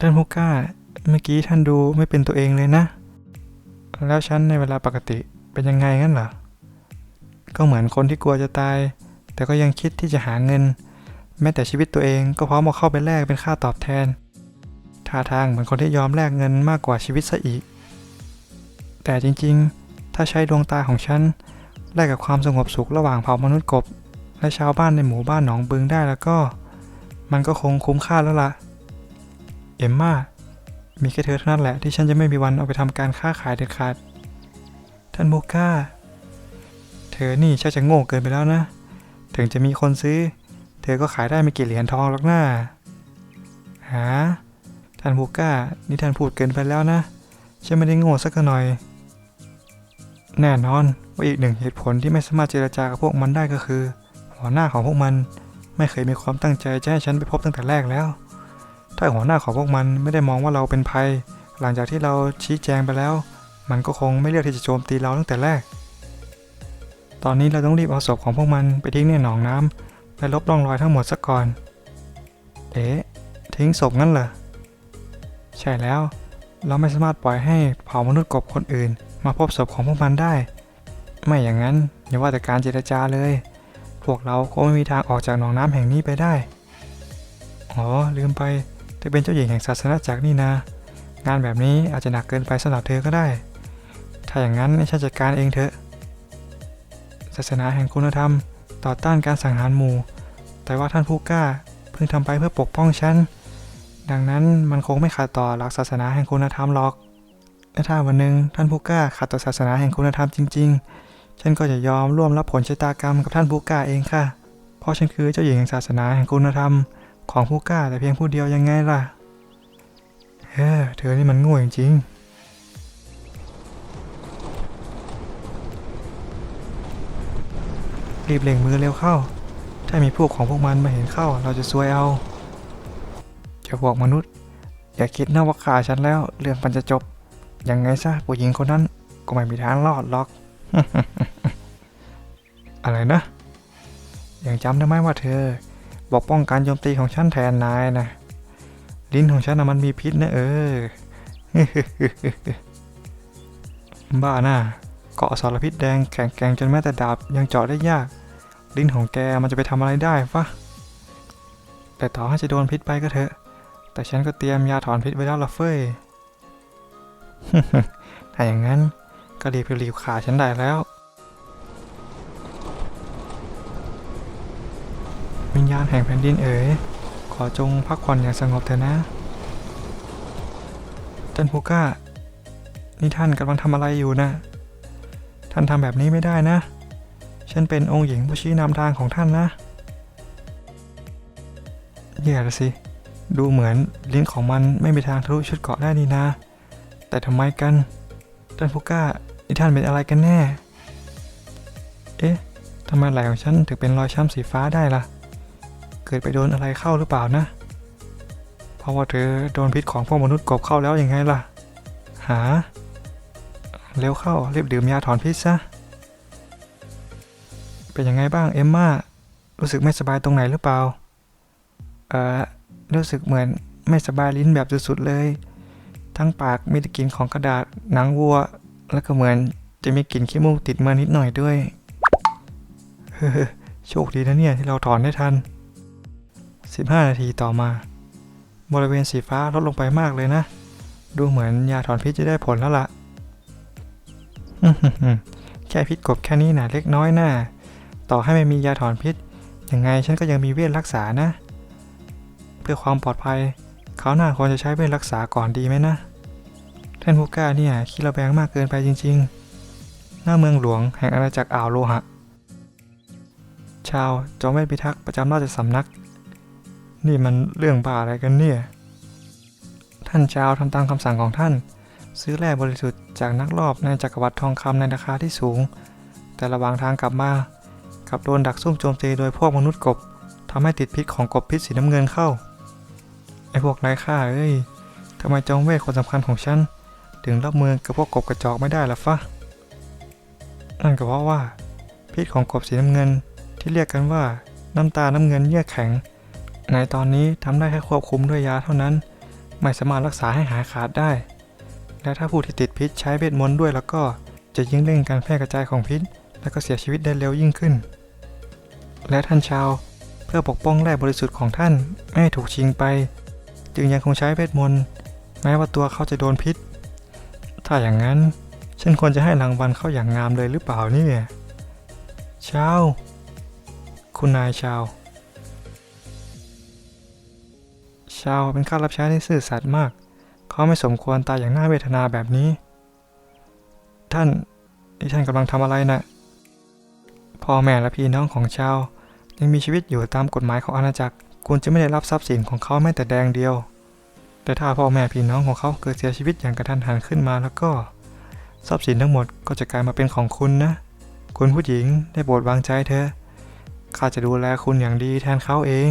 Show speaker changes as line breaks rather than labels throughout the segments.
ท่านผู้กล้า เมื่อกี้ท่านดูไม่เป็นตัวเองเลยนะ แล้วฉันในเวลาปกติเป็นยังไงงั้นเหรอ ก็เหมือนคนที่กลัวจะตาย แต่ก็ยังคิดที่จะหาเงิน แม้แต่ชีวิตตัวเองก็พร้อมเอาเข้าไปแลกเป็นค่าตอบแทน ท่าทางเหมือนคนที่ยอมแลกเงินมากกว่าชีวิตซะอีก แต่จริงๆ ถ้าใช้ดวงตาของฉันแลกกับความสงบสุขระหว่างเผ่ามนุษย์กบ และชาวบ้านในหมู่บ้านหนองบึงได้แล้วก็ มันก็คงคุ้มค่าแล้วล่ะ เอมมามีแค่เธอเท่านั้นแหละที่ฉันจะไม่มีวันเอาไปทำการค้าขายเด็ดขาด ท่านโมก้า เธอนี่ชักจะโง่เกินไปแล้วนะ ถึงจะมีคนซื้อ เธอก็ขายได้ไม่กี่เหรียญทองหรอกนะหา ท่านโมก้า นี่ท่านพูดเกินไปแล้วนะ ฉันไม่ได้โง่สักหน่อย แน่นอนว่าอีกหนึ่งเหตุผลที่ไม่สามารถเจรจากับพวกมันได้ก็คือ หัวหน้าของพวกมันไม่เคยมีความตั้งใจจะให้ฉันไปพบตั้งแต่แรกแล้ว ถ้าหัวหน้าของพวกมันไม่ได้มองว่าเราเป็นภัย หลังจากที่เราชี้แจงไปแล้ว มันก็คงไม่เลือกที่จะโจมตีเราตั้งแต่แรก ตอนนี้เราต้องรีบเอาศพของพวกมันไปทิ้งในหนองน้ำและลบร่องรอยทั้งหมดซะก่อน เอ๊ะทิ้งศพงั้นเหรอ ใช่แล้ว เราไม่สามารถปล่อยให้เผ่ามนุษย์กบคนอื่น มาพบศพของพวกมันได้ ไม่อย่างนั้นอย่าว่าแต่การเจรจาเลย พวกเราคงไม่มีทางออกจากหนองน้ำแห่งนี้ไปได้ อ๋อลืมไป เธอเป็นเจ้าหญิงแห่งศาสนาจักรนี่นางานแบบนี้อาจจะหนักเกินไปสำหรับเธอก็ได้ ถ้าอย่างนั้นให้ฉันจัดการเองเถอะ ศาสนาแห่งคุณธรรม ต่อต้านการสังหารหมู่ แต่ว่าท่านผู้กล้าเพิ่งทำไปเพื่อปกป้องฉัน ดังนั้นมันคงไม่ขัดต่อหลักศาสนาแห่งคุณธรรมหรอก และถ้าวันหนึ่งท่านผู้กล้าขัดต่อศาสนาแห่งคุณธรรมจริง ๆ ฉันก็จะยอมร่วมรับผลชะตากรรมกับท่านผู้กล้าเองค่ะ เพราะฉันคือเจ้าหญิงแห่งศาสนาแห่งคุณธรรม ของผู้กล้าแต่เพียงผู้เดียวยังไงล่ะ เฮ้อเธอนี่มันโง่จริงรีบเร่งมือเร็วเข้า ถ้ามีพวกของพวกมันมาเห็นเข้า เราจะซวยเอา จะพวกมนุษย์ อย่าคิดนะว่าฆ่าฉันแล้ว เรื่องมันจะจบ ยังไงซะผู้หญิงคนนั้นก็ไม่มีทางรอดหรอก อะไรนะ ยังจำได้ไหมว่าเธอ บอกป้องกันโจมตีของฉันแทนนายนะ ลิ้นของฉันนะมันมีพิษนะเออ บ้าน่ะเกาะสารพิษแดงแข็งแกร่งจนแม้แต่ดาบยังเจาะได้ยาก ลิ้นของแกมันจะไปทำอะไรได้ฟะแต่ต่อให้จะโดนพิษไปก็เถอะ แต่ฉันก็เตรียมยาถอนพิษไว้แล้วละเฟ้ยถ้าอย่างนั้นก็รีบไปรีบขาฉันได้แล้ว วิญญาณแห่งแผ่นดินเอ๋ย ขอจงพักผ่อนอย่างสงบเถอะนะ ท่านผู้กล้า นี่ท่านกำลังทำอะไรอยู่นะ ท่านทำแบบนี้ไม่ได้นะ ฉันเป็นองค์หญิงผู้ชี้นำทางของท่านนะ แย่ละสิ ดูเหมือนลิ้นของมันไม่มีทางทะลุชุดเกาะได้นี่นะ แต่ทำไมกัน ท่านผู้กล้า นี่ท่านเป็นอะไรกันแน่ เอ๊ะทำไมไหล่ของฉันถึงเป็นรอยช้ำสีฟ้าได้ล่ะ เกิดไปโดนอะไรเข้าหรือเปล่านะ เพราะว่าเธอโดนพิษของพวกมนุษย์กบเข้าแล้วยังไงล่ะ หา เร็วเข้ารีบดื่มยาถอนพิษซะ เป็นยังไงบ้างเอมมารู้สึกไม่สบายตรงไหนหรือเปล่า เอ่อรู้สึกเหมือนไม่สบายลิ้นแบบสุดๆเลย ทั้งปากมีกลิ่นของกระดาษหนังวัว แล้วก็เหมือนจะมีกลิ่นขี้มูกติดมานิดหน่อยด้วยโชคดีนะเนี่ยที่เราถอนได้ทัน 15 นาทีต่อมา บริเวณสีฟ้าลดลงไปมากเลยนะ ดูเหมือนยาถอนพิษจะได้ผลแล้วล่ะแค่พิษกบแค่นี้นะเล็กน้อยนะ่าต่อให้ไม่มียาถอนพิษ ยังไงฉันก็ยังมีเวทรักษานะ เพื่อความปลอดภัย เขาหน้าควรจะใช้เวทรักษาก่อนดีไหมนะ ท่านผู้กล้าเนี่ยคิดระแวงมากเกินไปจริง ๆ หน้าเมืองหลวงแห่งอาณาจักรอ่าวโลหะ ชาวจอมเวทพิทักษ์ประจำราชสำนัก นี่มันเรื่องบ้าอะไรกันเนี่ย ท่านชาวทำตามคำสั่งของท่าน ซื้อแร่บริสุทธิ์จากนักรอบในจักรวรรดิทองคำในราคาที่สูง แต่ระหว่างทางกลับมากลับโดนดักซุ่มโจมตีโดยพวกมนุษย์กบทำให้ติดพิษของกบพิษสีน้ำเงินเข้า ไอ้พวกไร้ค่าเอ้ยทำไมจอมเวทคนสำคัญของฉัน ถึงรับมือกับพวกกบกระจอกไม่ได้ล่ะฟะนั่นก็เพราะว่า พิษของกบสีน้ำเงินที่เรียกกันว่าน้ำตาน้ำเงินเยือกแข็ง ในตอนนี้ทำได้แค่ควบคุมด้วยยาเท่านั้น ไม่สามารถรักษาให้หายขาดได้ และถ้าผู้ที่ติดพิษใช้เวทมนต์ด้วยแล้วก็จะยิ่งเร่งการแพร่กระจายของพิษ และก็เสียชีวิตได้เร็วยิ่งขึ้น และท่านชาวเพื่อปกป้องแร่บริสุทธิ์ของท่านไม่ให้ถูกชิงไป จึงยังคงใช้เวทมนต์แม้ว่าตัวเขาจะโดนพิษ ถ้าอย่างนั้นฉันควรจะให้รางวัลเขาอย่างงามเลยหรือเปล่าเนี่ยชาว คุณนายชาว ชาวเป็นข้ารับใช้ที่ซื่อสัตย์มาก เขาไม่สมควรตายอย่างน่าเวทนาแบบนี้ ท่านนี่ท่านกำลังทำอะไรนะ่ะพ่อแม่และพี่น้องของชาวยังมีชีวิตอยู่ตามกฎหมายของอาณาจักร คุณจะไม่ได้รับทรัพย์สินของเขาแม้แต่แดงเดียว แต่ถ้าพ่อแม่พี่น้องของเขาเกิดเสียชีวิตอย่างกระทันหันขึ้นมาแล้วก็ ทรัพย์สินทั้งหมดก็จะกลายมาเป็นของคุณนะ คุณผู้หญิงได้โปรดวางใจเถอะข้าจะดูแลคุณอย่างดีแทนเขาเอง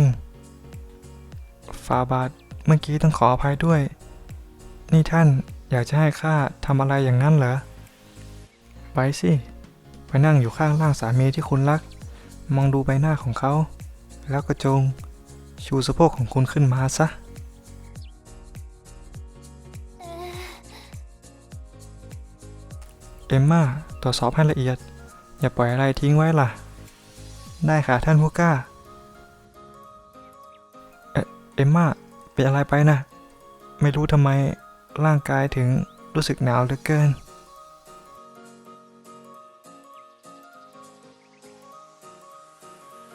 ฟาบาทเมื่อกี้ต้องขออภัยด้วย นี่ท่านอยากจะให้ข้าทำอะไรอย่างนั้นเหรอ ไปสิ ไปนั่งอยู่ข้างร่างสามีที่คุณรัก มองดูใบหน้าของเขา แล้วก็จง ชูสะโพกของคุณขึ้นมาซะ เอมมาตรวจสอบให้ละเอียด อย่าปล่อยอะไรทิ้งไว้ล่ะ ได้ค่ะท่านผู้กล้า เอมมาเป็นอะไรไปนะ ไม่รู้ทำไมร่างกายถึงรู้สึกหนาวเหลือเกิน